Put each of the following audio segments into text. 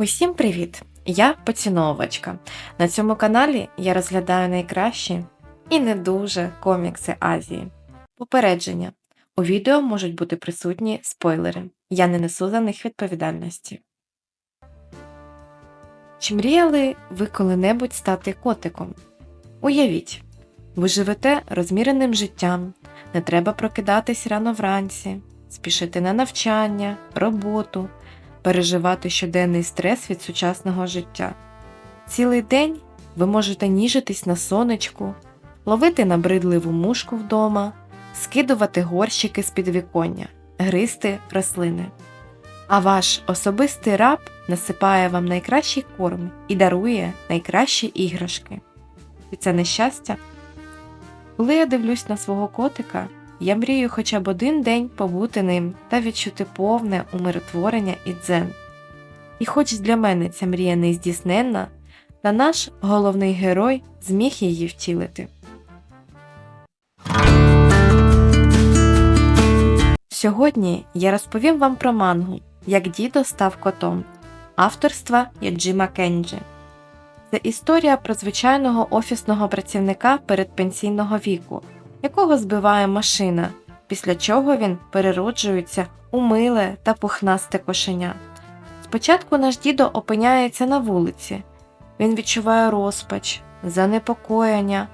Усім привіт! Я поціновувачка. На цьому каналі я розглядаю найкращі і не дуже комікси Азії. Попередження. У відео можуть бути присутні спойлери. Я не несу за них відповідальності. Чи мріяли ви коли-небудь стати котиком? Уявіть, ви живете розміреним життям, не треба прокидатись рано вранці, спішити на навчання, роботу, переживати щоденний стрес від сучасного життя. Цілий день ви можете ніжитись на сонечку, ловити набридливу мушку вдома, скидувати горщики з підвіконня, гризти рослини. А ваш особистий раб насипає вам найкращий корм і дарує найкращі іграшки. І це нещастя. Коли я дивлюсь на свого котика, я мрію хоча б один день побути ним та відчути повне умиротворення і дзен. І хоч для мене ця мрія не здійсненна, та наш головний герой зміг її втілити. Сьогодні я розповім вам про мангу Як дідо став котом авторства Яджима Кенджі. Це історія про звичайного офісного працівника передпенсійного віку, якого збиває машина, після чого він перероджується у миле та пухнасте кошеня. Спочатку наш дідо опиняється на вулиці, він відчуває розпач, занепокоєння,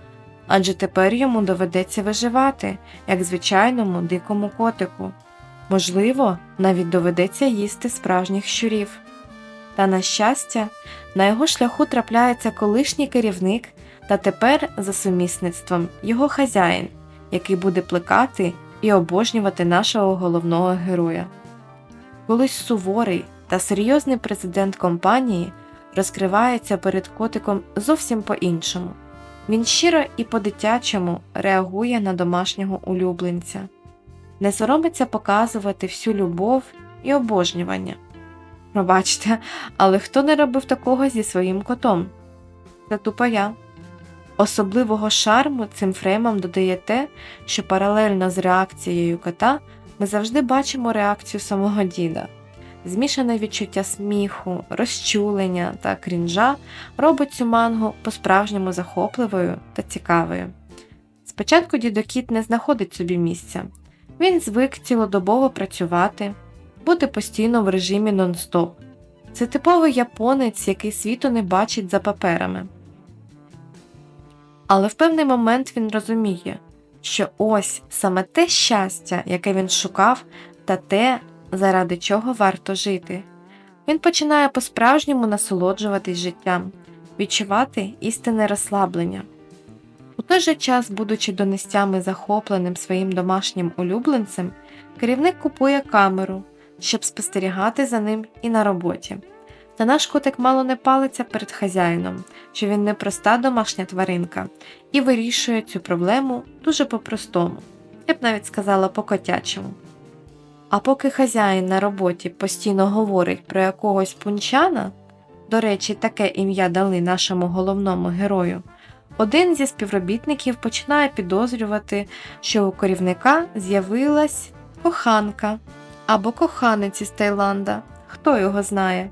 адже тепер йому доведеться виживати, як звичайному дикому котику. Можливо, навіть доведеться їсти справжніх щурів. Та, на щастя, на його шляху трапляється колишній керівник та тепер за сумісництвом його хазяїн, який буде плекати і обожнювати нашого головного героя. Колись суворий та серйозний президент компанії розкривається перед котиком зовсім по-іншому. Він щиро і по-дитячому реагує на домашнього улюбленця, не соромиться показувати всю любов і обожнювання. Пробачте, але хто не робив такого зі своїм котом? Це тупо я. Особливого шарму цим фреймам додає те, що паралельно з реакцією кота ми завжди бачимо реакцію самого діда. Змішане відчуття сміху, розчулення та крінжа робить цю мангу по-справжньому захопливою та цікавою. Спочатку дідокіт не знаходить собі місця, він звик цілодобово працювати, бути постійно в режимі нон-стоп. Це типовий японець, який світу не бачить за паперами. Але в певний момент він розуміє, що ось саме те щастя, яке він шукав, та те, заради чого варто жити. Він починає по-справжньому насолоджуватись життям, відчувати істинне розслаблення. У той же час, будучи донестями захопленим своїм домашнім улюбленцем, керівник купує камеру, щоб спостерігати за ним і на роботі. Та наш котик мало не палиться перед хазяїном, що він не проста домашня тваринка, і вирішує цю проблему дуже по-простому, я б навіть сказала по-котячому. А поки хазяїн на роботі постійно говорить про якогось пунчана, до речі, таке ім'я дали нашому головному герою, один зі співробітників починає підозрювати, що у керівника з'явилась коханка або коханець із Таїланда, хто його знає.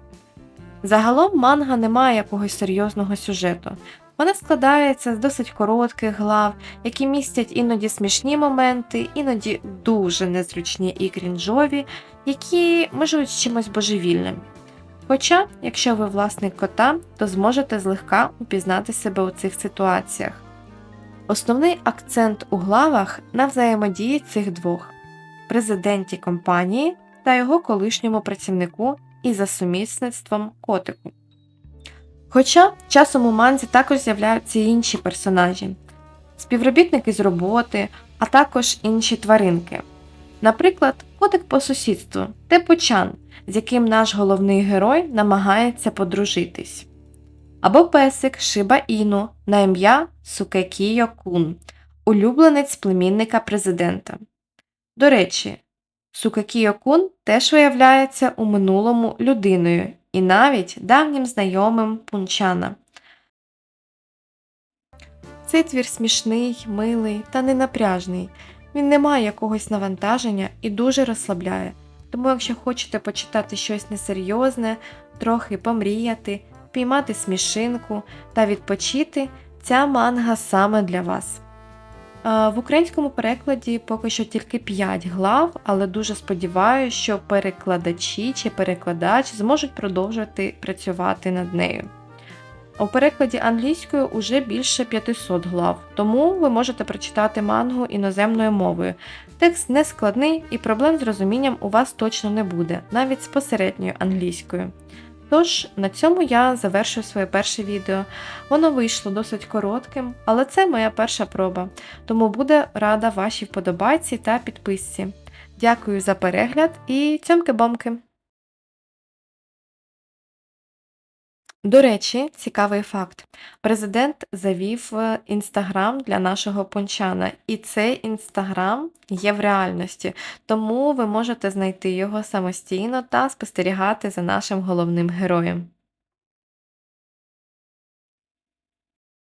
Загалом манга не має якогось серйозного сюжету. Вона складається з досить коротких глав, які містять іноді смішні моменти, іноді дуже незручні і крінжові, які межують з чимось божевільним. Хоча, якщо ви власник кота, то зможете злегка упізнати себе у цих ситуаціях. Основний акцент у главах на взаємодії цих двох президенті компанії та його колишньому працівнику і за сумісництвом котику. Хоча часом у манзі також з'являються і інші персонажі, співробітники з роботи, а також інші тваринки. Наприклад, котик по сусідству Тепучан, з яким наш головний герой намагається подружитись. Або песик Шиба Іну на ім'я Сукекіо Кун, улюбленець племінника президента. До речі, Сукекіо Кун теж виявляється у минулому людиною і навіть давнім знайомим пунчана. Цей твір смішний, милий та ненапряжний. Він не має якогось навантаження і дуже розслабляє. Тому, якщо хочете почитати щось несерйозне, трохи помріяти, піймати смішинку та відпочити, ця манга саме для вас. Е, В українському перекладі поки що тільки 5 глав, але дуже сподіваюся, що перекладачі чи перекладач зможуть продовжувати працювати над нею. У перекладі англійською уже більше 500 глав, тому ви можете прочитати мангу іноземною мовою. Текст не складний і проблем з розумінням у вас точно не буде, навіть з посередньою англійською. Тож, на цьому я завершую своє перше відео. Воно вийшло досить коротким, але це моя перша проба, тому буде рада вашій вподобайці та підписці. Дякую за перегляд і цьомки-бомки! До речі, цікавий факт. Президент завів е, інстаграм для нашого пончана, і цей інстаграм є в реальності, тому ви можете знайти його самостійно та спостерігати за нашим головним героєм.